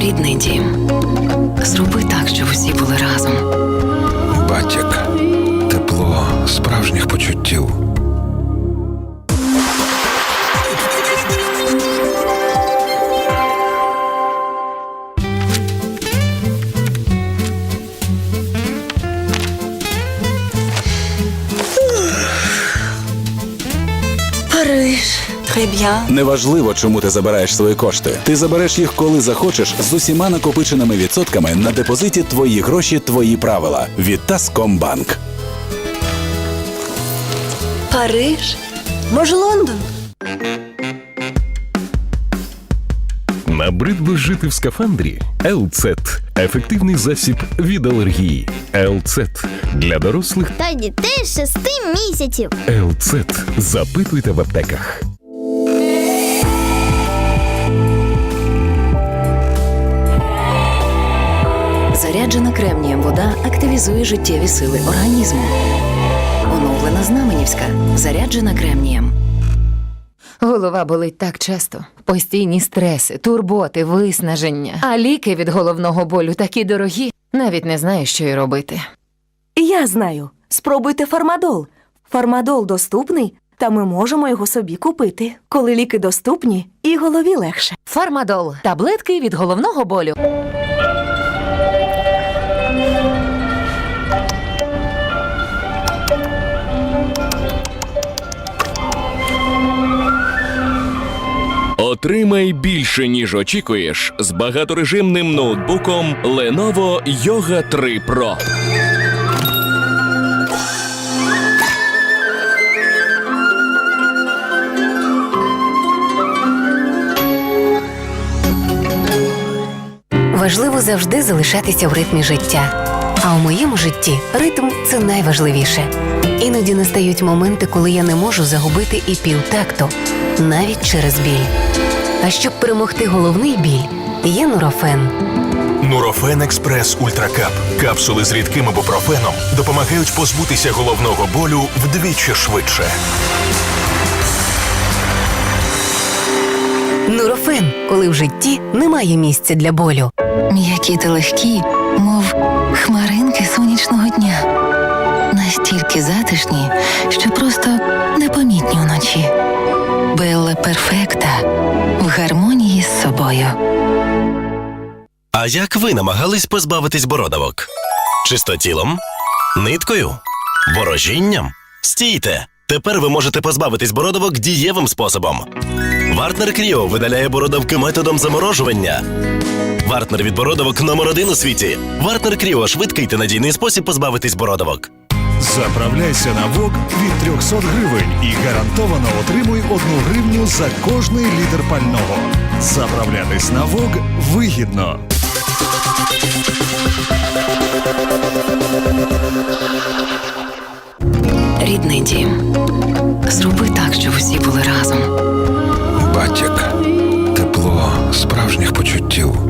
Рідний дім. Зроби так, щоб усі були разом. Батяк. Тепло справжніх почуттів. Париж. Треб'я. Неважливо, чому ти забираєш свої кошти. Ти забереш їх, коли захочеш, з усіма накопиченими відсотками на депозиті твої гроші, твої правила. Від Таскомбанк. Париж. Може, Лондон? Набридло жити в скафандрі? Елцет ефективний засіб від алергії. Елцет для дорослих. та дітей з 6 місяців. Елцет запитуйте в аптеках. Заряджена кремнієм вода активізує життєві сили організму. Оновлена знаменівська. Заряджена кремнієм. Голова болить так часто. Постійні стреси, турботи, виснаження. А ліки від головного болю такі дорогі, навіть не знаю, що й робити. Я знаю. Спробуйте фармадол. Фармадол доступний, та ми можемо його собі купити. Коли ліки доступні, і голові легше. Фармадол таблетки від головного болю. Отримай більше, ніж очікуєш, з багаторежимним ноутбуком Lenovo Yoga 3 Pro. Важливо завжди залишатися в ритмі життя. А у моєму житті ритм це найважливіше. Іноді настають моменти, коли я не можу загубити і півтакту, навіть через біль. А щоб перемогти головний біль, є нурофен. Нурофен Експрес Ультракап. Капсули з рідким ібупрофеном допомагають позбутися головного болю вдвічі швидше. Нурофен, коли в житті немає місця для болю. М'які та легкі, мов хмаринки сонячного дня. Настільки затишні, що просто непомітні вночі. Белла перфекта в гармонії. А як ви намагались позбавитись бородавок? Чистотілом? Ниткою? Ворожінням? Стійте! Тепер ви можете позбавитись бородавок дієвим способом. Вартнер Кріо видаляє бородавки методом заморожування. Вартнер від бородавок номер один у світі. Вартнер Кріо швидкий та надійний спосіб позбавитись бородавок. Заправляйся на ВОК від 300 гривень і гарантовано отримуй одну гривню за кожний літр пального. Заправлятись на ВОК вигідно. Рідний дім. Зроби так, щоб усі були разом. Батяк. Тепло справжніх почуттів.